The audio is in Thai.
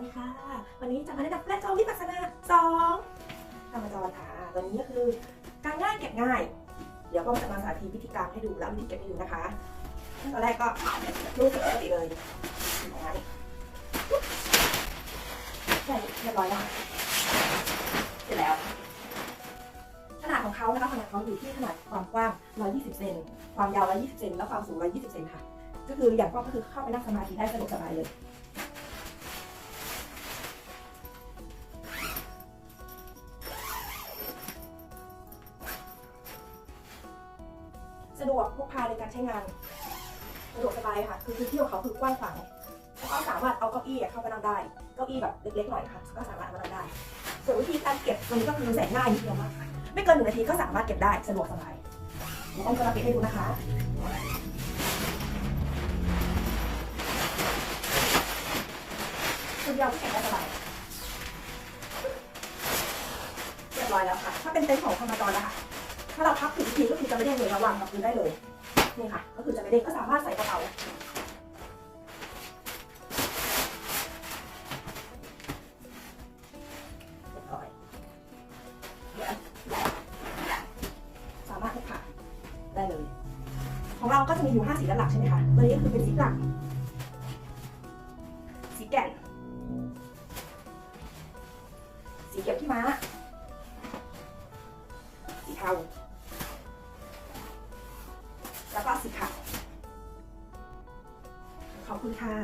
วัสดีค่ะ วันนี้จะมาแนะนำและจองวิปัสสนาสองธรรมจรค่ะ ตัวนี้ก็คือการง่ายเก็บง่าย เดี๋ยวก็จะมาสาธิตวิธีการให้ดูและวิธีเก็บให้ดูนะคะขั้นตอนแรกก็รูดปกติเลยอย่างนี้ใช่เรียบร้อยแล้วเสร็จแล้ว ขนาดของเขานะคะขนาดเขาอยู่ที่ขนาดความกว้าง 120 เซน ความยาว 120 เซน แล้วความสูง 120 เซนค่ะ ก็คืออย่างกว้างก็คือเข้าไปนั่งสมาธิได้สะดวกสบายเลย สะดวกพกพาในการใช้งานสะดวกสบายค่ะ คือพื้นที่ของเขาคือกว้างขวางแล้วก็สามารถเอาเก้าอี้เข้าไปนั่งได้ เก้าอี้แบบเล็กๆหน่อยค่ะก็สามารถมานั่งได้ ส่วนวิธีการเก็บตรงนี้ก็คือแสนง่ายนิดเดียวมากค่ะไม่เกินหนึ่งนาทีก็สามารถเก็บได้สะดวกสบายเดี๋ยวต้องจะมาเก็บให้ดูนะคะคนเดียวก็เก็บได้สบายเรียบร้อยแล้วค่ะ ถ้าเป็นเต็นท์ของธรรมจรนะคะ ถ้าเราพับถึงทีก็คือจะไม่เด้งเลยระวางกับพื้นได้เลย นี่ค่ะ ก็คือจะไม่เด้งก็สามารถใส่กระเป๋าเรียบร้อยเดี๋ยสามารถพกพาได้เลย ของเราก็จะมีอยู่5สีด้านหลักใช่ไหมคะตัวนี้ก็คือเป็นสีหลัก สีแก่น สีเก็บที่ม้า สีเทา สิคะขอบคุณค่ะ